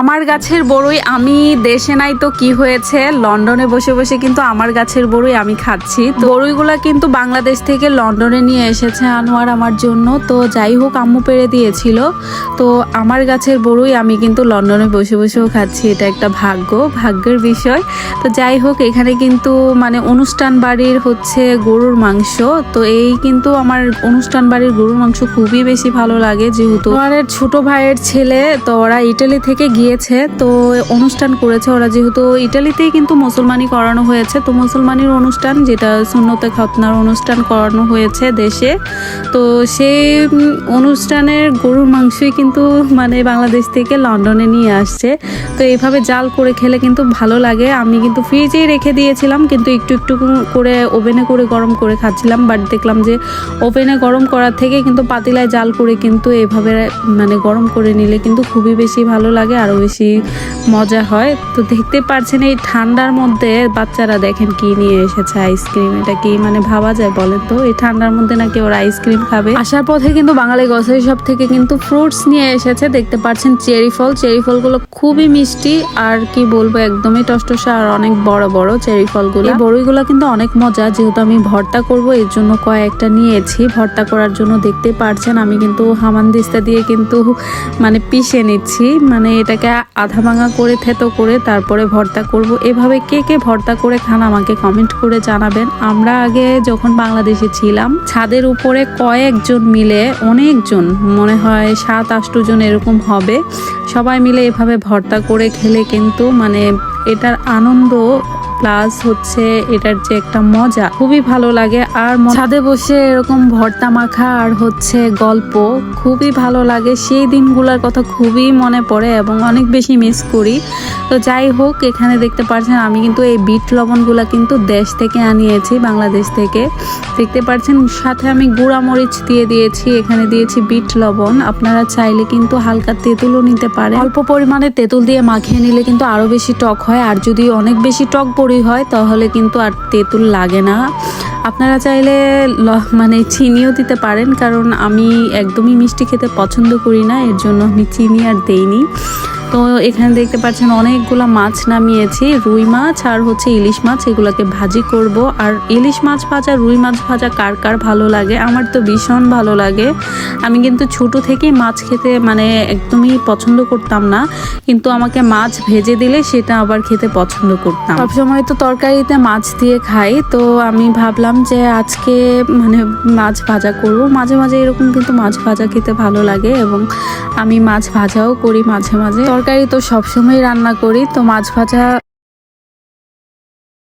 আমার গাছের বড়ই আমি, দেশে নাই তো কি হয়েছে? লন্ডনে বসে বসে কিন্তু আমার গাছের বড়ই আমি খাচ্ছি। বড়ইগুলা কিন্তু বাংলাদেশ থেকে লন্ডনে নিয়ে এসেছে আনোয়ার আমার জন্য। তো যাই হোক, আম্মু পেরে দিয়েছিল। তো আমার গাছের বড়ই আমি কিন্তু লন্ডনে বসে বসেও খাচ্ছি। এটা একটা ভাগ্য, ভাগ্যের বিষয়। তো যাই হোক, এখানে কিন্তু মানে অনুষ্ঠান বাড়ির হচ্ছে গরুর মাংস। তো এই কিন্তু আমার অনুষ্ঠান বাড়ির গরুর মাংস খুবই বেশি ভালো লাগে যেহেতু। আমার ছোট ভাইয়ের ছেলে, তো ওরা ইটালি থেকে গিয়েছে তো অনুষ্ঠান করেছে ওরা। যেহেতু ইটালিতেই কিন্তু মুসলমানি করানো হয়েছে, তো মুসলমানির অনুষ্ঠান, যেটা সুন্নতে খতনার অনুষ্ঠান করানো হয়েছে দেশে, তো সেই অনুষ্ঠানের গরুর মাংসই কিন্তু মানে বাংলাদেশ থেকে লন্ডনে নিয়ে আসছে। তো এইভাবে জাল করে খেলে কিন্তু ভালো লাগে। আমি কিন্তু ফ্রিজেই রেখে দিয়েছিলাম, কিন্তু একটু একটু করে ওভেনে করে গরম করে খাচ্ছিলাম, বাট দেখলাম যে ওভেনে গরম করার থেকে কিন্তু পাতিলায় জাল করে কিন্তু এভাবে মানে গরম করে নিলে কিন্তু খুবই বেশি ভালো লাগে, আরও বেশি মজা হয়। তো দেখতে পারছেন এই ঠান্ডার মধ্যে বাচ্চারা দেখেন কি নিয়ে এসেছে আইসক্রিম। এটা কি মানে ভাবা যায় বলেন তো? এই ঠান্ডার মধ্যে নাকি ওরা আইসক্রিম খাবে। আসার পথে কিন্তু বাঙালি গ্রসারি শপ থেকে কিন্তু ফ্রুটস নিয়ে এসেছে। দেখতে পাচ্ছেন চেরি ফল। চেরি ফলগুলো খুবই মিষ্টি আর কি বলব, একদমই টসটসা আর অনেক বড় বড় চেরি ফলগুলো। এই বড়ইগুলো কিন্তু অনেক মজা। যেহেতু আমি ভর্তা করব, এর জন্য কয়েকটা নিয়েছি। ভর্তা করার জন্য দেখতে পারছেন আমি কিন্তু হামানদিস্তা দিয়ে কিন্তু মানে পিষে নিচ্ছি। মানে এটাকে আধা ভাঙা করে থেতো করে তারপরে ভর্তা করব। এভাবে কে কে ভর্তা করে খান আমাকে কমেন্ট করে জানাবেন। আমরা আগে যখন বাংলাদেশে ছিলাম, ছাদের উপরে কয়েকজন মিলে অনেকজন, মনে হয় সাত আষ্ট জন এরকম হবে, সবাই মিলে এভাবে ভর্তা করে খেলে কিন্তু মানে এটার আনন্দ প্লাস হচ্ছে এটার যে একটা মজা, খুবই ভালো লাগে। আর ছাদে বসে এরকম ভর্তা মাখা আর হচ্ছে গল্প খুবই ভালো লাগে। সেই দিনগুলোর কথা খুবই মনে পড়ে এবং অনেক বেশি মিস করি। তো যাই হোক, এখানে দেখতে পাচ্ছেন আমি কিন্তু এই বিট লবণগুলো কিন্তু দেশ থেকে আনিয়েছি, বাংলাদেশ থেকে। দেখতে পাচ্ছেন সাথে আমি গুঁড়া মরিচ দিয়ে দিয়েছি, এখানে দিয়েছি বিট লবণ। আপনারা চাইলে কিন্তু হালকা তেঁতুলও নিতে পারেন। অল্প পরিমাণে তেঁতুল দিয়ে মাখিয়ে নিলে কিন্তু আরও বেশি টক হয়, আর যদি অনেক বেশি টক বড়ি হয়, তাহলে কিন্তু আর তেঁতুল লাগে না। আপনারা চাইলে মানে চিনিও দিতে পারেন, কারণ আমি একদমই মিষ্টি খেতে পছন্দ করি না, এর জন্য আমি চিনি আর দেইনি। তো এখানে দেখতে পাচ্ছেন অনেকগুলো মাছ নামিয়েছি। রুই মাছ আর হচ্ছে ইলিশ মাছ, এগুলোকে ভাজি করব। আর ইলিশ মাছ ভাজা, রুই মাছ ভাজা কার কার ভালো লাগে? আমার তো ভীষণ ভালো লাগে। আমি কিন্তু ছোট থেকেই মাছ খেতে মানে একদমই পছন্দ করতাম না। কিন্তু আমাকে মাছ ভেজে দিলে সেটা আবার খেতে পছন্দ করতাম। সবসময় তো তরকারিতে মাছ দিয়ে খাই। তো আমি ভাবলাম যে আজকে মানে মাছ ভাজা করব। মাঝে মাঝে এরকম কিন্তু মাছ ভাজা খেতে ভালো লাগে এবং আমি মাছ ভাজাও করি মাঝে মাঝে। তরকারি তো সবসময় রান্না করি তো মাছ ভাজা